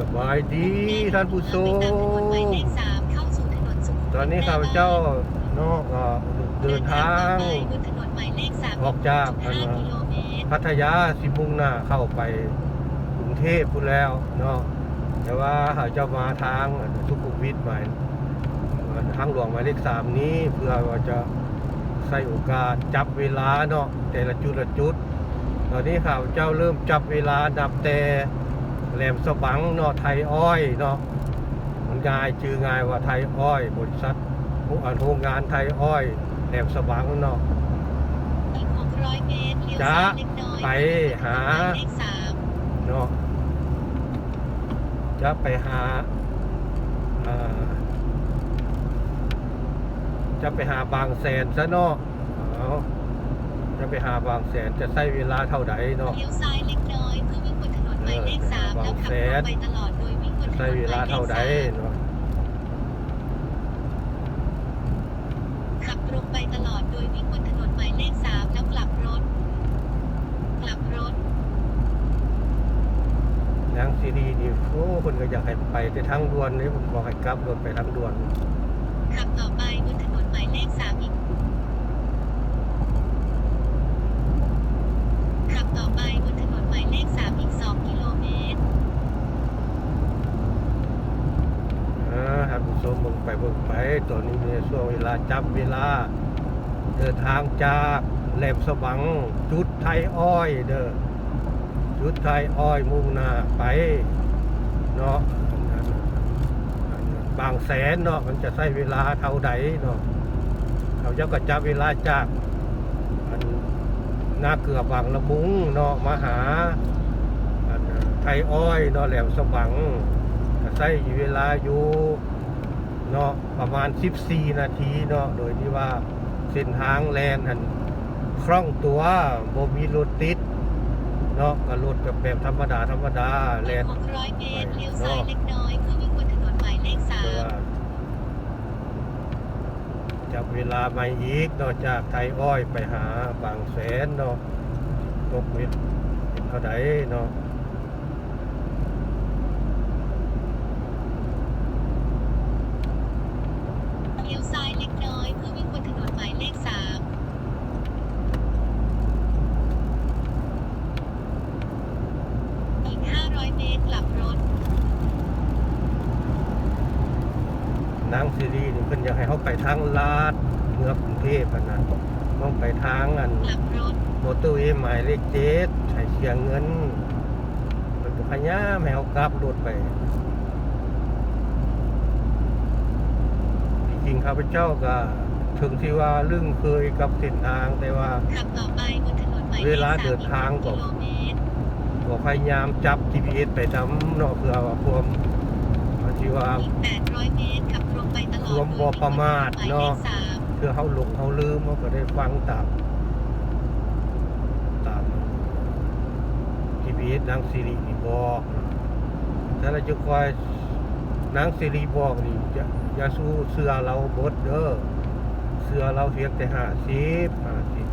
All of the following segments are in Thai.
สบายดีท่านผู้ชมตอนนี้ข้าพเจ้าเนาะก็เดินทางออกจากพัทยาสิมุ่งหน้าเข้าไปกรุงเทพพูดแล้วเนาะแต่ว่าข้าเจ้ามาทางสุขุมวิทหมายทางหลวงหมายเลขสามนี้เพื่อว่าจะใส่โอกาสจับเวลาเนาะแต่ละจุดละจุด ตอนนี้ข้าพเจ้าเริ่มจับเวลานับแต่ แหลมสบังเนาะไทยอ้อยเนาะมันง่ายชื่อง่ายว่าไทยอ้อยบริษัทโรงงานไทยอ้อยแหลมสบังเนาะอีก600เมตรเลี้ยวจะซ้ายเล็กน้อยไปหาหมายเลขสามเนาะจะไปหาอ่าจะไปหาบางแสนซะเนาะเอาจะไปหาบางแสนจะใช้เวลาเท่าใดเนาะเลี้ยวซ้ายเล็กน้อยเพื่อวิ่งบนถนน หมายเลขสามเออแล้วขับแสตรนงไปตลอดโดยวิ่งบนถนนหใช้มายเวเลลาขเท่าใดสามเนาะขับตรงไปตลอดโดยวิ่งบนถนนหมายเลขสามแล้วกลับรถ กลับรถนางซีดีนี่โอ้คนก็อยากให้ไปแต่ทางด่วนนี่ผมบอกให้กลับรถไปทางด่วน ขับต่อไปบนถนนหมายเลขสามอีก ขับต่อไปบนถนนหมายเลขสามอีกสองกิโลเมตร อ่าท่านผู้ชมเบิ่งไปเบิ่งไปตอนนี้ในช่วงเวลาจับเวลา เดินทางจากแหลมสวัง จุดไทยอ้อยเด้อจุดไทยอ้อยมุ่งหน้าไปเนาะบางแสนเนาะมันจะใช้เวลาเท่าใดเนาะเขาจ้าก็จับเวลาจากอันหน้าเกือบบางละมุงเนาะมาหาอันไทยอ้อยเนาะแหลมสวังก็ใช้เวลาอยู่เนาะประมาณ 14 นาทีเนาะโดยที่ว่าเส้นทางแลนหัน คล่องตัวบ่มีรถติดเนาะก็รถกับแบบธรรมดาธรรมดาแลนหกร้อยเมตรเลี้ยวซ้ายเล็กน้อยเพื่อวิ่งบนถนนหมายเลขสาเพื่อมจับเวลามาอีกนอกจากไทยอ้อยไปหาบางแสนเนาะตกเม็ดเป็นเท่าใดเนาะ เลี้ยวซ้ายเล็กน้อยเพื่อวิ่งบนถนนหมายเลขสามอีกห้าร้อยเมตรกลับรถ นางซีรีส์นี่เพิ่นอยากให้เขาไปทางลาดเมืองกรุงเทพฯอะนะต้องไปทางอันกลับรถมอเตอร์เวย์หมายเลขเจ็ดใช้เสียเงิน มันก็พยายามให้เขากลับรถไปจริงๆข้าพเจ้าก็ถึงที่ว่าลึ่งเคยกับเส้นทางแต่ว่า ขับต่อไปบนถนนหมายเลขเวลาสามเดินทางก่กิอนโลเมตรก็พยายามจับ GPS ไปทำเนาะเพื่อว่าความที่ว่าอีกแปดร้อยเมตรขับ ไปตลอดรวมบ่ประมาทเนาะหมายเลขสามเพื่อเขาหลงเขาลืมเขาก็ได้ฟังตามตาม GPS นางสิรินี่บอกถ้าเราจะคอยนางสิริบอกนี่อย่าอย่าสู้เสือเราบดเด้อเสือเราเพียงแต่ห้าสิบห้าสิบ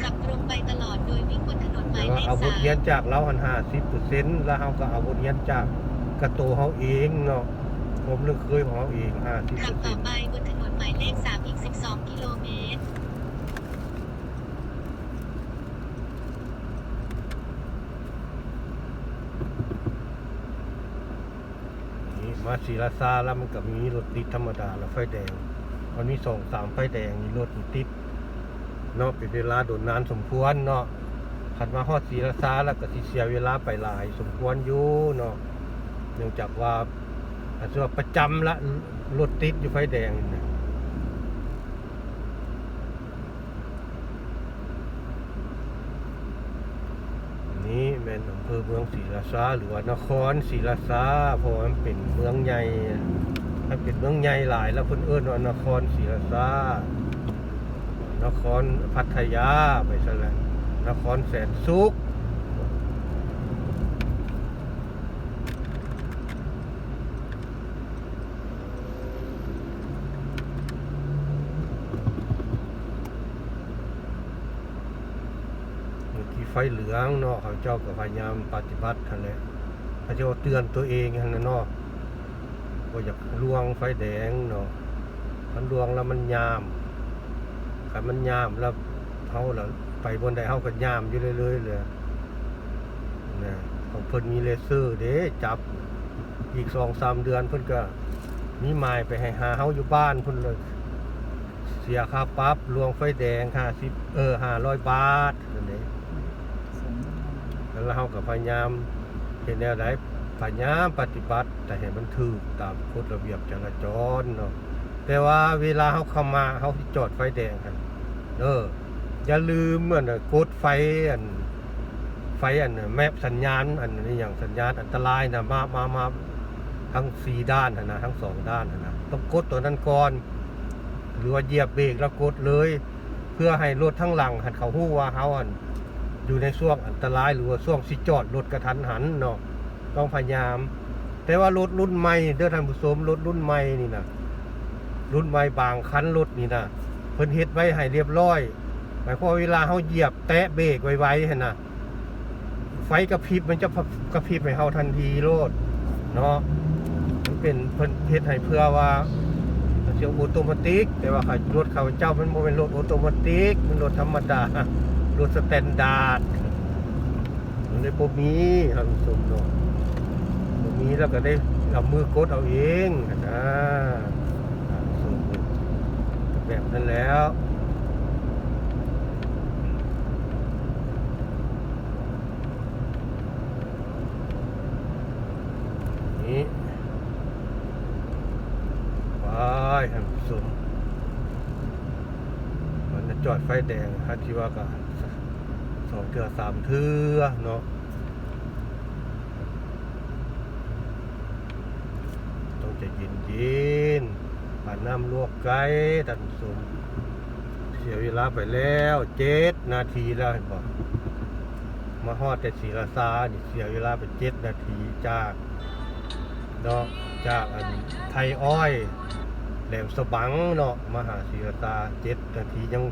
ขับตรงไปตลอดโดยวิ่งบนถนนหแต่มายว่าเลขเอาบสาทมเรียนจากเราหันห้าสิบเปอร์เซ็นต์แล้วเขาก็เอาบทเรียนจากกระโตวเขาเองเนาะ ผมนึกเคยของเขาเองห้าสิบขัเปอบร์เซ็ต่อนต์ไปบนถนนหมายเลขสามอีกสิบสองกิโลเมตรนี่มาศรีราชาแล้วมันก็มีรถติดธรรมดาแล้วไฟแดงวันนี้สองสามไฟแดงนี่รถมันติดเนาะเป็นเวลาโดนนานสมควรเนาะขัดมาฮอดศรีราชาแล้วก็สิเสียเวลาไปหลาย สมควรอยู่เนาะเนื่องจากว่า อาจจะว่าประจำละรถติดอยู่ไฟแดงนี่นะนี่แม่นอำเภอเมืองศรีราชาหรือว่านครศรีราชาเพราะมันเป็นเมืองใหญ่มันเป็นเมืองใหญ่หลาย แล้วเพิ่นเอิ้นว่านครศรีราชานครพัทยาไปซะแล้วนครแสนสุข อยู่ที่ไฟเหลืองเนาะเขาเจ้าก็พยายามปฏิบัติทันแหละเขาจะเตือนตัวเองหั่นน่ะเนาะว่าอยากลวงไฟแดงเนาะมันลวงแล้วมันยามคันมันยามแล้วเฮาแล้วไปบนใดเฮาก็ยามอยู่เรื่อยๆเลยนะของเพิ่นมีเลเซอร์เด้จับอีก2-3เดือนเพิ่นก็มีหมายไปให้หาเฮาอยู่บ้านเพิ่นเลย เสียค่าปรับลวงไฟแดง50เออ500บาทนั่นเอง แล้วเราก็พยายามเห็นแนวไหนพยายามปฏิบัติ แต่เห็นมันถูกตามกฎระเบียบจราจรเนาะแต่ว่าเวลาเขาเข้ามาเขาจอดไฟแดงกันเอออย่าลืมเหมือนะกดไฟอันไฟอันน่ะแมพสัญญาณอันนี้อย่างสัญญาณอันตรายนะมามามาทั้งสี่ด้านนะทั้งสองด้านนะนะต้องกดตัวนั้นก่อนหรือว่าเหยียบเบรกแล้วกดเลย เพื่อให้รถทั้งหลังหันเขาหู้ว่าเขาอัน อยู่ในช่วงอันตรายหรือว่าช่วงสิจอดรถกระทันหันเนาะต้องพยายาม แต่ว่ารถรุ่นใหม่เด้อท่านผู้ชมรถรุ่นใหม่นี่นะรุ่นใหม่บางคันรถนี่นะเพิ่นเฮ็ดไว้ให้เรียบร้อยหมายความว่าเวลาเฮาเหยียบแตะเบรกไว้ๆหั่นนะไฟกระพริบมันจะกระพริบให้เฮาทันทีโลดเนาะมันเป็นเพิ่นเฮ็ดให้เพื่อว่าเสียงออโตเมติก แต่ว่าค่ะรถเขาเจ้ามันบ่เป็นรถออโตเมติกมันรถธรรมดา รถสแตนดาร์ดมันได้บ่มีท่านผู้ชมเนาะบ่มีแล้วก็ได้เอามือกดเอาเองนะท่มแบบนั้นแล้วนี่ไปท่านผู้ชมมันจะจอดไฟแดงฮัที่ว่าก็ สองเทือสามเทือเนาะต้องใจะเย็นย็นๆผ่านน้ำลวกไก่ท่านผู้ชมเสียเวลาไปแล้วเจ็ดนาทีแล้วเห็นบอกมาฮอดแต่ศรีราชานี่เสียเวลาไปเจ็ดนาทีจากเนาะจากอันไทยอ้อยแหลมสบังเนาะมหาศรีราชาเจ็ดนาทียัง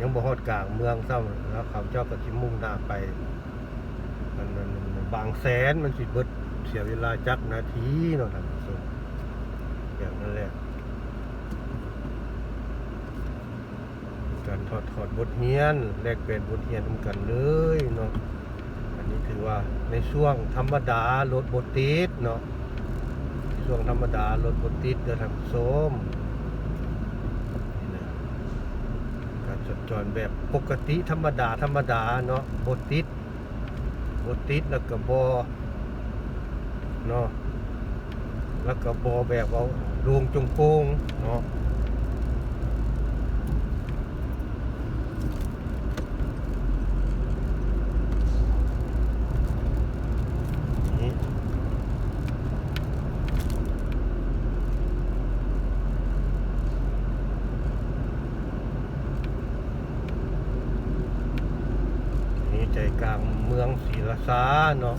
ยังบ่ฮอดกลางเมืองซ้ำแล้วเขาเจ้าก็สิมุ่งหน้าไป มันมันมันบางแสนมันสิเบิดเสียเวลาจักนาทีเนาะท่านผู้ชมอย่างนั้นแหละการถอดถอดบทเรียนแลกเปลี่ยนบทเรียนนำกันเลยเนาะอันนี้ถือว่าในช่วงธรรมดารถบทติดเนาะช่วงธรรมดารถบดติดเดินทางโสมนี่นะการ สัญจรแบบปกติธรรมดาธรรมดาเนาะบติดบติดแล้วก็บอเนาะแล้วก็บอแบบว่าลวงจงโปงเนาะนี่ นี่ใจกลางเมือง ศรีราเนาะ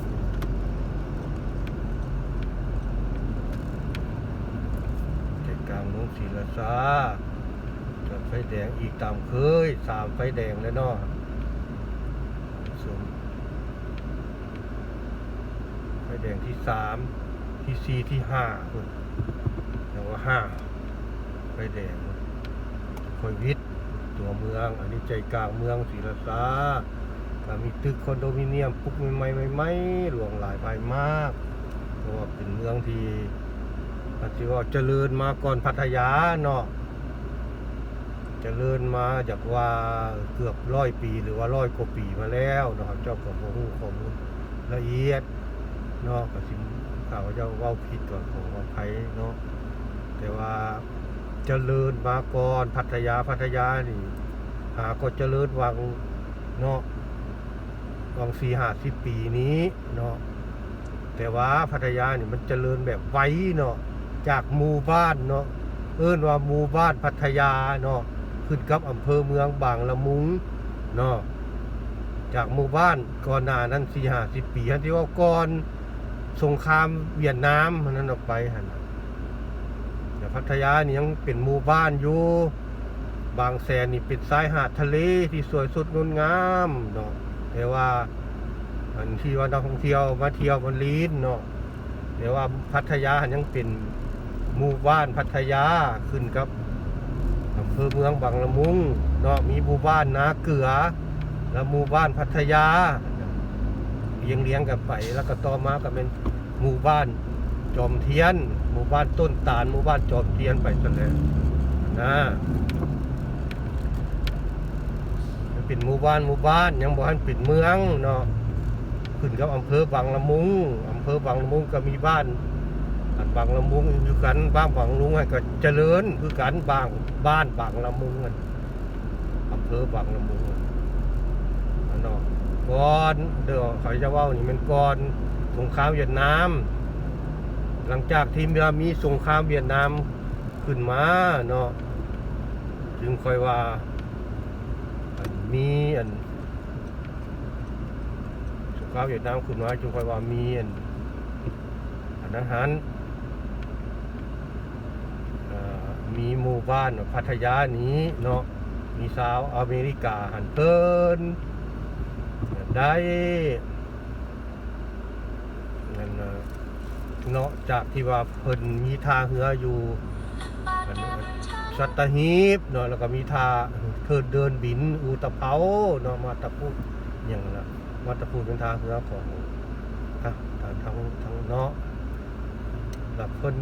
ใจกลางเมืองศรีราชาจอดไฟแดงอีกตามเคยสามไฟแดงแล้วเนาะสมไฟแดงที่สามที่สี่ที่ห้าคุณแต่ว่าห้าไฟแดงคอยวิทย์ตัวเมือง อันนี้ใจกลางเมืองศรีราชา มีตึกคอนโดมิเนียมปลุกใหม่ๆใหม่ๆหลวงหลายไปมากเพราะว่าเป็นเมืองที่อาจจะว่าเจริญมาก่อนพัทยาเนาะเจริญมาจากว่าเกือบร้อยปีหรือว่าร้อยกว่าปีมาแล้วเนาะครับเจ้าก็บ่ฮู้ข้อมูลละเอียดเนาะก็สิข่าวเจ้าว้าผิดก่อนของอภัยเนาะแต่ว่าเจริญมาก่อนพัทยาพัทยานี่หาก็เจริญวังเนาะ วังสี่ห้าสิบปีนี้เนาะแต่ว่าพัทยานี่มันเจริญแบบไวเนาะจากหมู่บ้านเนาะเอิ้นว่าหมู่บ้านพัทยาเนาะขึ้นกับอำเภอเมืองบางละมุงเนาะจากหมู่บ้านก่อนหน้านั้นสี่ห้าสิบปีอันที่ว่าก่อนสงครามเวียดนามนั้นออกไปหันน่ะแต่พัทยานี่ยังเป็นหมู่บ้านอยู่บางแสนนี่เป็นชายหาดทะเลที่สวยสดงดงามเนาะ แต่ว่าออันที่ว่านักท่องเที่ยวมาเที่ยวมันลีนเนาะเดี๋ยวว่าพัทยาหันยังเป็นหมู่บ้านพัทยาขึ้นกับอำเภอเมืองบางละมุงเนาะมีหมู่บ้านนาเกลือ แล้วหมู่บ้านพัทยาเลี้ยงเลี้ยงกันไป แล้วก็ต่อมาก็เป็นหมู่บ้านจอมเทียน หมู่บ้านต้นตาลหมู่บ้านจอมเทียนไปจนแล้วนะ ป็นหมู่บ้านหมู่บ้าน ยังบ่ทันปิดเมืองเนาะขึ้นกับอำเภอบางละมุงอำเภอบางละมุงก็มีบ้านอันบางละมุงอยู่กันบ้านบางลุงก็เจริญคือกันบางบ้านบางละมุงอะอำเภอบางละมุงเนาะก่อนเดี๋ยวเขาจะว่านี่มันก่อนสงครามเวียดนาม หลังจากที่มีสงครามเวียดนามขึ้นมาเนาะจึงค่อยว่า มีอันสงครามเวียดนามขึ้นมาจึงคอยว่ามีอันอันอาหารมีหมู่บ้านพัทยานี้เนาะมีสาวอเมริกาหันเพิ่นได้นั่นเนาะจากที่ว่าเพิ่นมีทาเหืออยู่ สัตหีบเนาะแล้วก็มีทาเพิ่นเดินบิน อูตะเภาเนาะมาตะพูดอย่างนั้นละมาตะพูดเป็นทาเหือของทางทางทางทางเนาะแล้วเพิ่น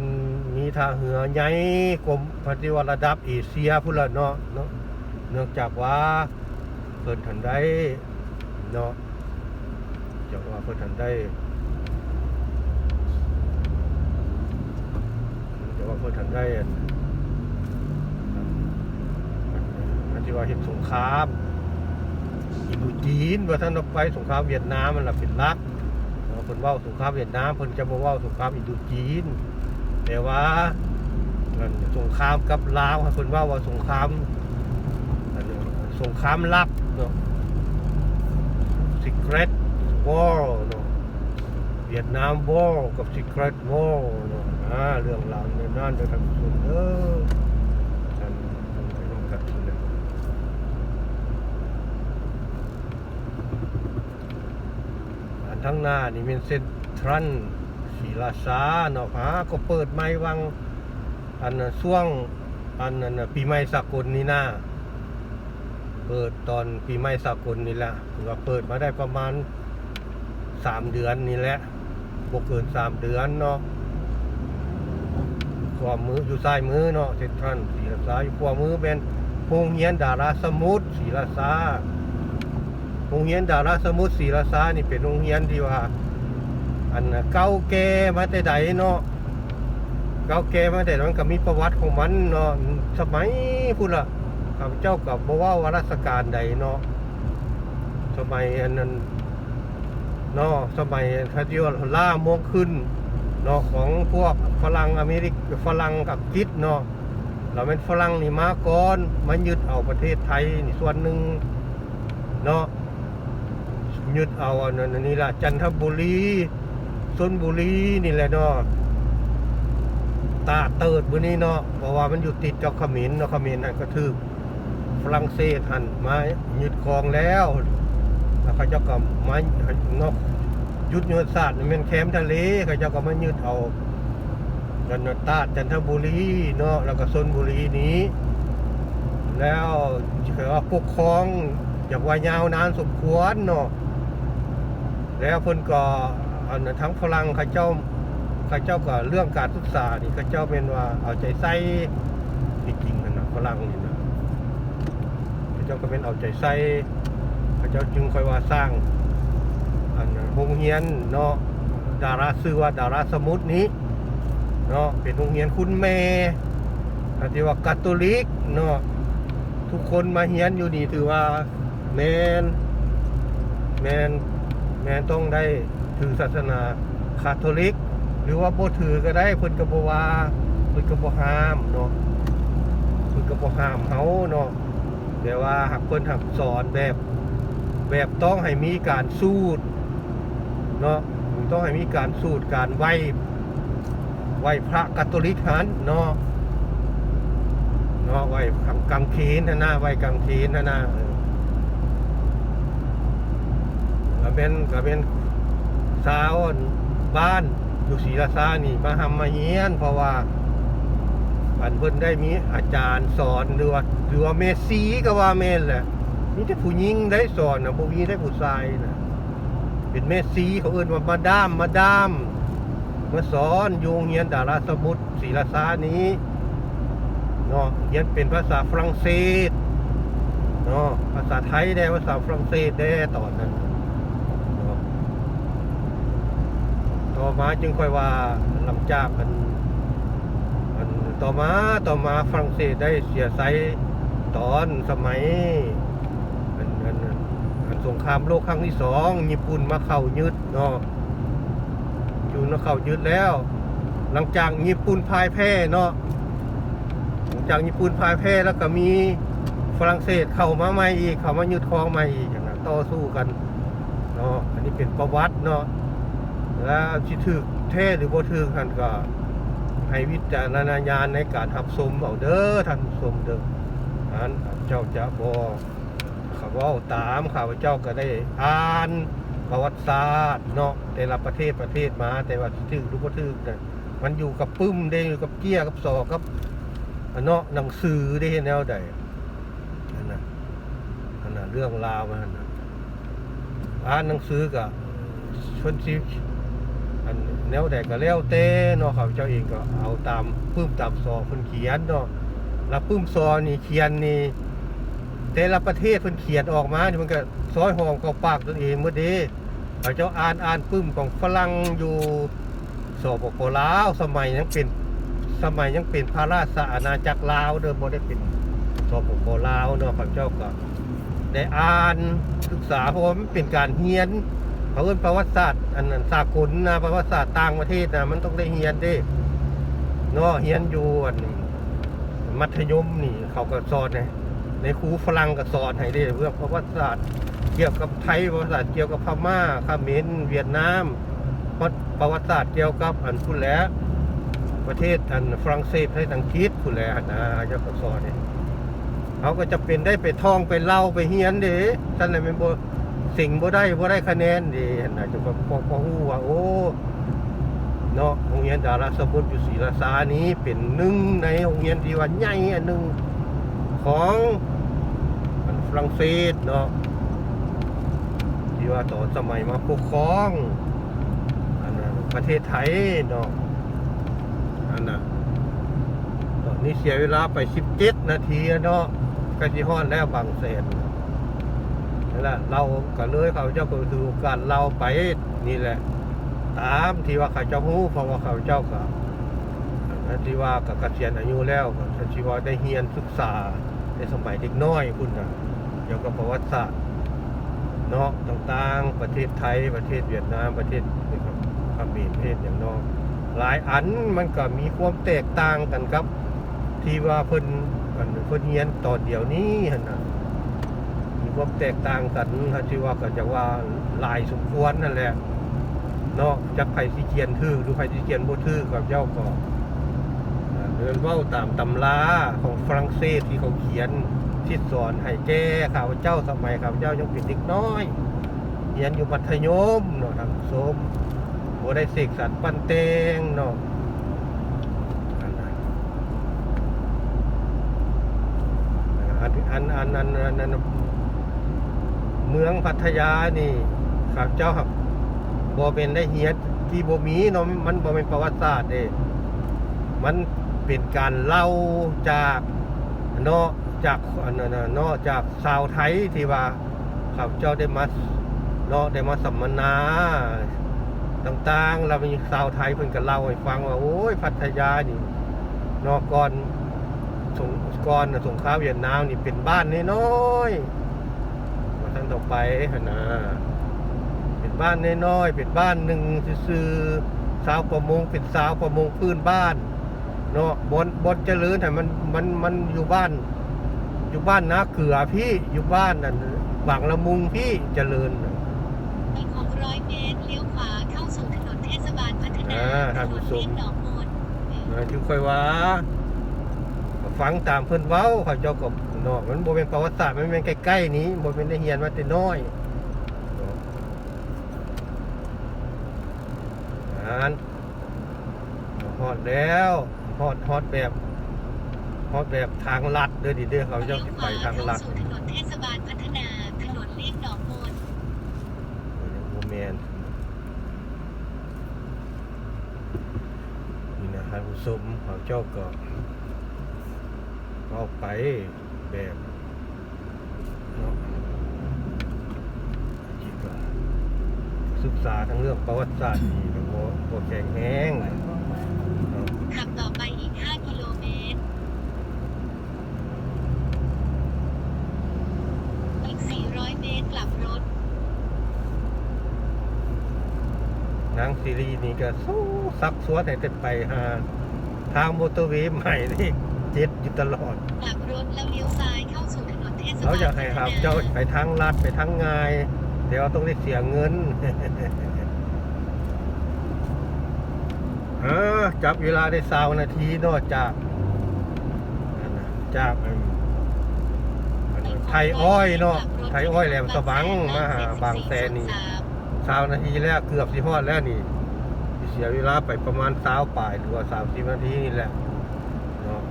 มีทาเหือใหญ่กลมปฏิวัติระดับเอเชียพุ่นละเนาะเนาะเนื่องจากว่าเพิ่นทันได้เนาะจากว่าเพิ่นทันได้จากว่าเพิ่นทันได้อันอัน ที่ว่าเห็นสงครามอินโดจีนว่าท่านเอาไปสงครามเวียดนามมันละเป็นหลักเพิ่นว้าสงครามเวียดนามเพิ่นจะบ่เว้าสงครามอินโดจีนแต่ว่าสงครามกับลาวเพิ่นว้าว่าสงครามสงครามลับเนาะ Secret War เนาะเวียดนาม War กับ Secret War เนาะอ่าเรื่องราวในนั้นโดยทาส่วนเอออันอันไปลงกันเลยอัน ทั้งหน้านี่เป็นเซ็นทรัลศรีราชาเนาะฮะก็เปิดไม้วัง อันน่ะช่วง อันนั้นปีใหม่สากลนี่นะเปิดตอนปีใหม่สากลนี่แหละถือว่าเปิดมาได้ประมาณสามเดือนนี่แหละบกเกินสามเดือนเนาะขวามืออยู่ซ้ายมือเนาะเซ็นทรัลศรีราชาอยู่ขวามือเป็นโรงเรียนดาราสมุทรศรีราชา โรงเรียนดาราสมุทรศรีราชานี่เป็นโรงเรียนที่ว่า อันน่ะเก่าแก่มาแต่ใดเนาะเก่าแก่มาแต่มันก็มีประวัติของมันเนาะสมัยพุ่นละข้าพเจ้ากับบ่ว่าวราชการใดเนาะสมัยอันนั้นเนาะสมัยทัศยวล่ามกขึ้นเนาะของพวกฝรั่งอเมริกฝรั่งกับกิดเนาะเราเป็นฝรั่งนี่มาก่อนมายึดเอาประเทศไทยนี่ส่วนหนึ่งเนาะ ยึดเอาอันนั้นนี่ล่ะจันทบุรีชนบุรีนี่แหละเนาะตาเติดมื้อนี้เนาะเพราะว่ามันอยู่ติดกับเขมรเนาะเขมรนั่นก็ถือฝรั่งเศสหันมายึดครองแล้วแล้วเขาเจ้าก็มาเนาะยุดยุทธศาสตร์มันแคมทะเลเขาเจ้าก็มายึดเอากันตาจันทบุรีเนาะแล้วก็ชนบุรีนี้ แล้วเขาปกครองอยางว่ายาวนานสมควรเนาะ แล้วเพิ่นก็อันทั้งฝรั่งเขาเจ้าข้าเจ้าก็เรื่องการศึกษานี่ข้าเจ้าเป็นว่าเอาใจใส่จริงๆนะฝรั่งนี่นะข้าเจ้าก็เป็นเอาใจใส่ข้าเจ้าจึงค่อยว่าสร้างอันโรงเรียนเนาะดาราซื้อว่าดาราสมุทรนี้เนาะเป็นโรงเรียนคุณแม่อันที่ว่าคาทอลิกเนาะทุกคนมาเรียนอยู่นี่ถือว่าแมนแมน แมนต้องได้ถือศาสนาคาทอลิก หรือว่าโบถือก็ได้เพิ่นกบวาเพิ่นกบห้ามเนาะเพิ่นกบห้ามเฮาเนาะแต่ว่าหากเพิ่นหักสอนแบบแบบต้องให้มีการสูตรเนาะต้องให้มีการสูตรการไหวไหวพระคาทอลิกหันเนาะเนาะไหวกำกำเขนนะนะไหว้กำเขนนะนะเออ ก็เป็นก็เป็นสาวบ้านอยู่ศรีราชานี่มาทำมาเฮียน เพราะว่าอันเพิ่นได้มีอาจารย์สอนหรือว่าหรือว่าเมสซีก็ว่าแม่นแหละมีแต่ผู้หญิงได้สอนนะบ่มีได้ผู้ชายนะเป็นเมสซีเขาเอิ้นว่ามาดามมาดามมาสอนอยู่โรงเรียนดาราสมุทรศรีราชานี้เนาะเรียนเป็นภาษาฝรั่งเศสเนาะภาษาไทยได้ภาษาฝรั่งเศสได้ตอนนั้นเนาะ ต่อมาจึงค่อยว่าหลังจากมันมันต่อมาต่อมาฝรั่งเศสได้เสียไซตอนสมัยอันอันอันอันสงครามโลกครั้งที่สองญี่ปุ่นมาเข้ายึดเนาะอยู่มาเข้ายึดแล้ว หลังจากญี่ปุ่นพ่ายแพ้เนาะหลังจากญี่ปุ่นพ่ายแพ้แล้วก็มีฝรั่งเศสเข้ามาใหม่อีกเข้ามายึดครองใหม่อีกอย่างนั้นต่อสู้กันเนาะอันนี้เป็นประวัติเนาะ แล้วที่ถือเท่หรือบ่ถือกันก็ให้วิจารณญาณในการทับสมเอาเด้อท่านผู้ชมเด้ออันเจ้าจะบ่ข้าเว้าตามข้าพเจ้าก็ได้อ่านประวัติศาสตร์เนาะแต่ละประเทศประเทศมาแต่ว่าถือหรือบ่ถือนั่นมันอยู่กับปึ้มเด้อยู่กับเกี้ยกับศอกกับเนาะหนังสือได้เห็นแนวใดอันน่ะอันน่ะเรื่องราวมันน่ะอ่านหนังสือก็ชนชี แนวใดก็แล้วแต่เนาะข้าพเจ้าเองก็เอาตามปึ้มตามซอเพิ่นเขียนเนาะแล้วปึ้มซอนี่เขียนนี่แต่ละประเทศเพิ่นเขียนออกมานี่มันก็ซอยหอมเข้าปากตัวเองหมดเด้ข้าพเจ้าอ่านอ่านปึ้มของฝรั่งอยู่สปปลาว สมัยยังเป็นสมัยยังเป็นพระราชอาณาจักรลาวเด้อบ่ได้เป็นสปปลาวเนาะข้าพเจ้าก็ได้อ่านศึกษาเพราะว่ามันเป็นการเรียน เขาเอิ้นประวัติศาสตร์อันนั้นสากลนะประวัติศาสตร์ต่างประเทศนะมันต้องได้เรียนด้เนาะเรียนอยู่อันมัธยมนี่ เขาก็สอนไงในครูฝรั่งก็สอนให้ด้เรื่องประวัติศาสตร์เกี่ยวกับไทยประวัติศาสตร์เกี่ยวกับพม่าเขมรเวียดนามประวัติศาสตร์เกี่ยวกับอันพุ่นแล้วประเทศอันฝรั่งเศสประเทศอังกฤษพุ่นแล้วนะเจ้าก็สอนเนี่ยเขาก็จะเป็นได้ไปท่องไปเล่าไปเฮียนเด้ท่านเลยเป็นบ สิ่งบ่ได้บ่ได้คะแนนดีเห็นนะจะก็พอพอฮู้ว่าโอ้เนาะโรงเรียนดาราสมุทรอยู่ศรีราชานี้เป็นหนึ่งในโรงเรียนที่ว่าใหญ่อันหนึ่งของฝรั่งเศสเนาะที่ว่าตอนสมัยมาปกครองอันนั้นประเทศไทยเนาะอันน่ะตอนนี้เสียเวลาไป 17 นาทีเนาะก็สิฮอดแล้วบางแสนนั่นแห ละเราก็เลยเขาเจ้าก็ดูการเราไปนี่แหละ ตามที่ว่าเขาเจ้าหู้เพราะว่าเขาเจ้าก็ที่ว่าก็เกษียณอายุแล้วก็ที่ว่าได้เรียนศึกษาในสมัยเด็กน้อยคุณนะเกี่ยวกับประวัติศาสตร์เนาะต่างๆ ประเทศไทยประเทศเวียดนามประเทศนี่ครับเขมรประเทศอย่างนอกหลายอันมันก็มีความแตกต่างกันครับ ที่ว่าเพิ่นอันเพิ่นเรียนตอนเดียวนี้นะ ความแตกต่างกันถ้าชื่อว่าก็จะว่าหลายสมควรนั่นแหละเนาะจักไผสิเขียนถือหรือไผสิเขียนบ่ถือกับเจ้าก็อ่าเดินเว้าตามตำราของฝรั่งเศสที่เขาเขียนที่สอนให้แก้ข้าพเจ้าสมัยข้าพเจ้ายังเป็นเด็กน้อยเรียนอยู่มัธยมเนาะทางสมบ่ได้เสกสรรปั้นเตงเนาะนั่นน่ะอันอันอันอันอันอัน เมืองพัทยานี่ข้าพเจ้าครับบ่เป็นได้เฮียดที่บ่มีเนาะมันบ่เป็นประวัติศาสตร์เด้มันเป็นการเล่าจากเนาะจากเนาะจากชาวไทยที่ว่าข้าพเจ้าได้มาเนาะได้มาสัมมนาต่างๆแล้วมีชาวไทยเพิ่นก็เล่าให้ฟังว่าโอ้ยพัทยานี่เนาะก่อนสงก่อนสงครามเวียดนามนี่เป็นบ้านน้อยๆ ต่อไปหั่นนะเป็นบ้านน้อยๆเป็นบ้านหนึ่งซื่อๆสาวประมงเป็นสาวประมงพื้นบ้านเนาะบนบนเจริญแต่มันมันมันอยู่บ้าน อยู่บ้านนาเกลือพี่อยู่บ้านนั่นบางละมุงพี่เจริญน่ะอีก600เมตรเลี้ยวขวาเข้าสู่ถนนเทศบาลพัฒนาอ่าถท่านนผู้นชเลีมยงหนองมนนะจึงค่อยว่าก็ฟังตามเพิ่นเว้าเขาเจ้าก็เนาะมันบ่เป็นประวัติศาสตร์มันเป็นใกล้ๆนี้บ่เป็นได้เรียนมาแต่น้อยเนาะานฮอดแล้วฮอดฮอดแบบฮอดแบบทางลัดเด้อดิเด้อเขาเจ้าสิไปทางลัดเข้าสู่ถนนเทศบาลพัฒนาถนนเลี่ยงหนองมนโมเมนนี่นะฮะผู้ชมเขาเจ้าก็เอาไป แบบเนาะคิดว่าศึกษาทั้งเรื่องประวัติศาสตร์นี่ก็บ่บ่แข็งแห้งเนาะขับต่อไปอีก 5 กิโลเมตร อีก 400 เมตรกลับรถนางซีรีส์นี่ก็สู้ซับซ้วนให้เต็มไปหาทางมอเตอร์เวย์ใหม่นี่เจ็ดอยู่ตลอด กลับ เทศบาลเขาอยากให้ครับพัฒนเจ้าไปทางลัดไปทางง่าย เดี๋ยวต้องได้เสียเงินเออจับเวลาได้สาวนาทีเนอกจากนั่นน่ะจากอันอันนั้นไทยอ้อยเนาะไทยอ้อยแหลมสวังมาหาบางแสนนี่สาวนาทีแล้วเกือบสิฮอดแล้วนี่สิเสียเวลาไปประมาณสาวปลายหรือว่าสามสิบนาทีนี่แหละเนาะ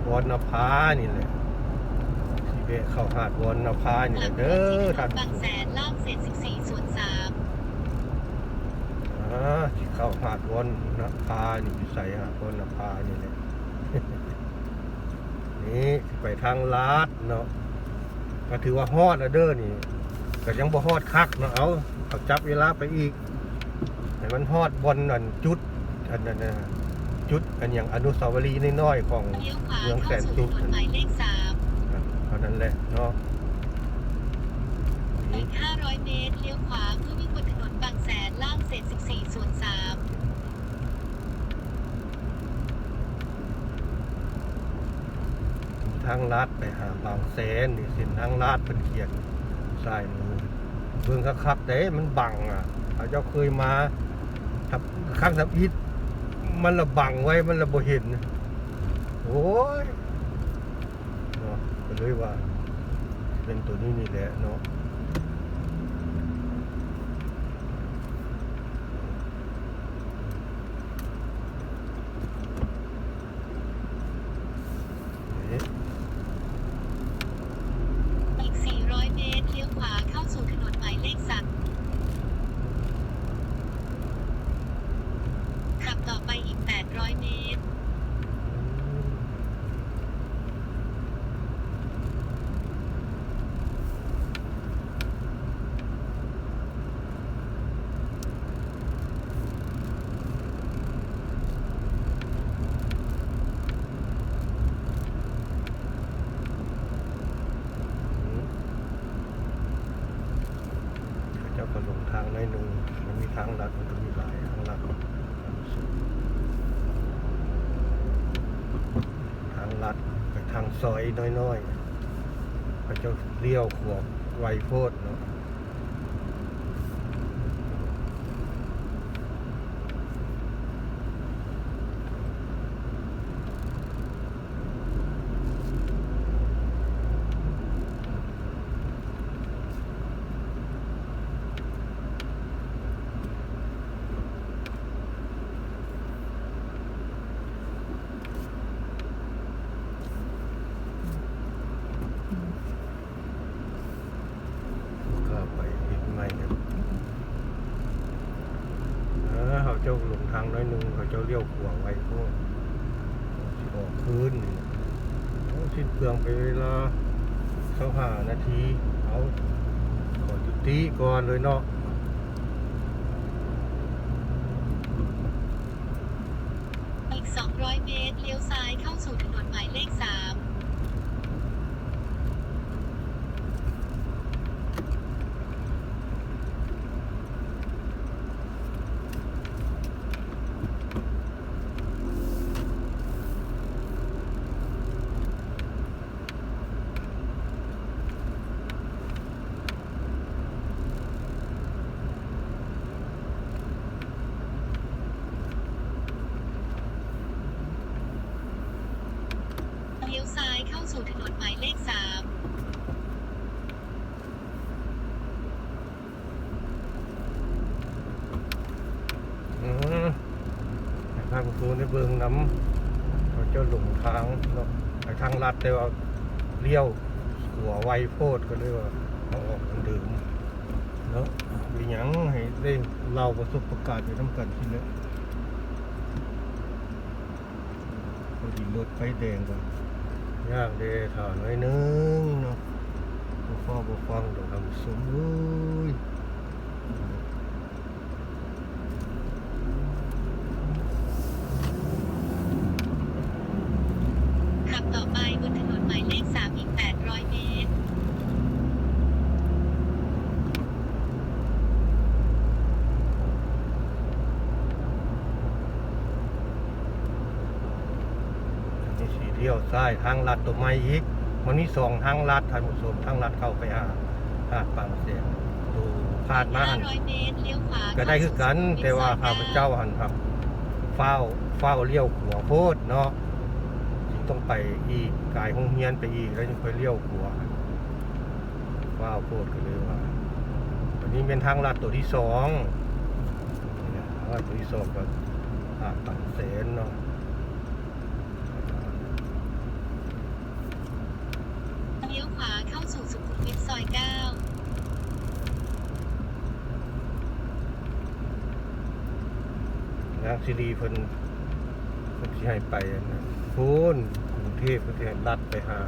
ว อนนภานี่แหละสิเวะเข้าหาดวอนนภานี่แหละเด้อกลัท่าบนรถที่ถนนบางแสนลาดเศษ14ส่วน3อ่าสิเข้าหาดวอนนภานี่อยู่ใส่หาดวอนนภานี่แหละนี่สิไปทางลาดเนาะก็ถือว่าฮอดแล้วเด้อนี่ก็ยังบ่ฮอดคักเนาะเอาเอาจับเวลาไปอีก ให้มันฮอดบนนั่นจุดอันนั้นนะ จุดอันอย่างอนุสาวรีย์น้อยๆของเลี้ยวขวาเมืองแสเข้านสู่สุขถนนหมายเลขเท่านั้นแหละเนาะ3นี่อีก500 เมตรเลี้ยวขวาเพื่อวิ่งบนถนนบางแสนล่างเศษ14ส่วน3ทางลัดไปหาบางแสนนี่สินทางลัดเป็นเขียนสายมือเบิ่งคักๆเด้มันบังอะเขาเจ้าเคยมาทับข้างทับอิฐ มันระบังไว้มันระบเห็นโอ้ยเนาะเลยว่า เป็นตัวนี้นี่แหละเนาะนี่ อีก 400 เมตร เลี้ยวขวาเข้าสู่ถนนหมายเลข3ขับต่อไปอีก 800 เมตร เขาเจ้าก็ลงทางในอยหนึ่งมันมีทางลัดมันก็มีหลายทางลัดทางลัดไปทาง ซอยน้อยๆเขาจะเลี้ยวขวบไวโพดเนาะ ก็ไปอีกไม่ครับเออเขาเจ้าลงทางน้อยหนึงเขาเจ้าเลี้ยวขวาไว้พวกสิออกคืนนี่เอาสิ้นเปลืองไปเวลาเขาหานาที เอาขอจุติก่อนเลยเนาะอีก 200 เมตร เลี้ยวซ้ายเข้าสู่ถนนหมายเลข3เลี้ยวซ้า ดูใน เบิงน้ำเขาเจ้าหลงทางเนาะไปทางลัดแต่ว่าเลี้ยวหัวไวโพดก็เลยว่าเอาออกทางเดิมเนาะมีหยังให้ได้เล่าประสบประการณ์ไปน้ำกันทีละพอดีรถไฟแดงก่อนยากเดถอนไว้นึงเนาะบ่ฟ้าบ่ฟังดอกทำสมเอ้ย ขับต่อไปบนถนนหมายเลข 3 อีก 800 เมตร มีสีเลี้ยวซ้ายทางลัดตัวไม้อีกมันมีสองทางลัดทางผู้ชมทางลัดเข้าไปหาหาดบางเสียงดูพาดมาหัน500เมตรเลี้ยวขวาก็ได้คือกันแต่ว่าข้าพเจ้าหันครับเฝ้าเฝ้าเลี้ยวขัวโพดเนาะจึงต้องไปอีกกายห้องเฮียนไปอีกแล้วจึงค่อยเลี้ยวขัวเฝ้าโพดก็เลยว่าวันนี้เป็นทางลัดตัวที่สองเนี่ยทางลัดตัวที่สองก็หาดบางแสนเนาะ เลี้ยวขวาเข้าสู่สุขุมวิท ซอย9นางสิรีเพิ่นเพิ่นสิให้ไปอันนะพูนกรุงเทพเพิ่นสิให้ลัดไปหา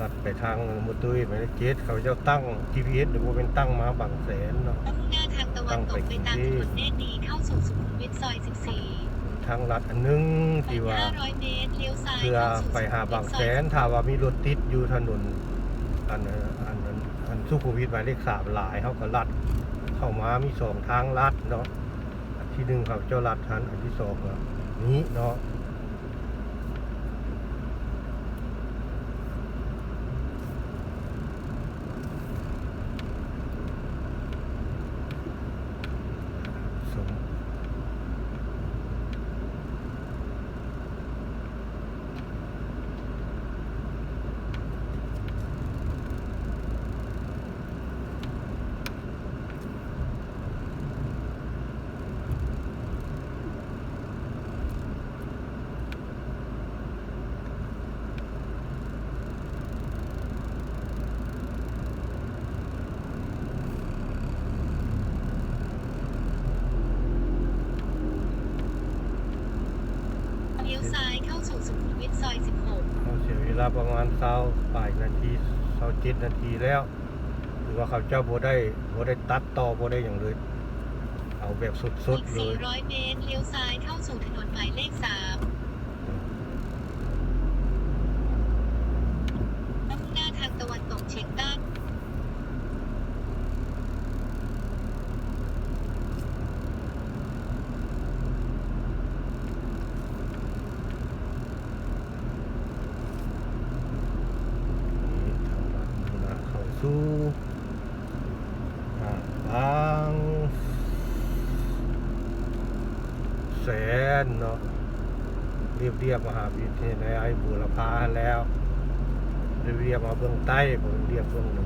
ลัดไปทางมุตุยไปเจ็ดเขาเจ้าตั้ง GPS หรือว่าเป็นตั้งมาบางแสนเนาะมุ่งหน้าทางตะวันตกไปตามถนนเนตรดีเข้าสู่สุขุมวิทซอย14 ทางลัดอันหนึงไปที่ว่า500เมตรเลี้ยวซ้ายเพื่อเข้าสู่ไปหาบางแสนสุขุมวิทซอยถ้าว่ามีรถติดอยู่ถนนอันนั้นอันนั้นอันสุขุมวิทหมายเลขสามหลายเขาก็ลัดเข้ามามีสองทางลัดเนาะอันที่หนึ่งเขาเจ้าลัดทันอันที่สองก็นี้เนาะสม เลี้ยวซ้ายเข้าสู่สุขุมวิทซอย 16 เราเสียเวลาปลายนาทีเสาเจ็ดนาทีแล้วหรือว่าเขาเจ้าโบได้โบได้ตัดต่อโบได้อย่างเลย เอาแบบสุดๆเลย400เมตรเลี้ยวซ้ายเข้าสู่ถนนหมายเลข3 มุ่งหน้าทางตะวันตกเฉียงใต้ นี่ทางลัดมุ่งหน้าเข้าสู่หาดบางแสนเนาะเรียบเรียบๆมหาวิทยาลัยบูรพาแล้วเรียบมาเบื้องใต้ผมเรียบเบื้องเหนือ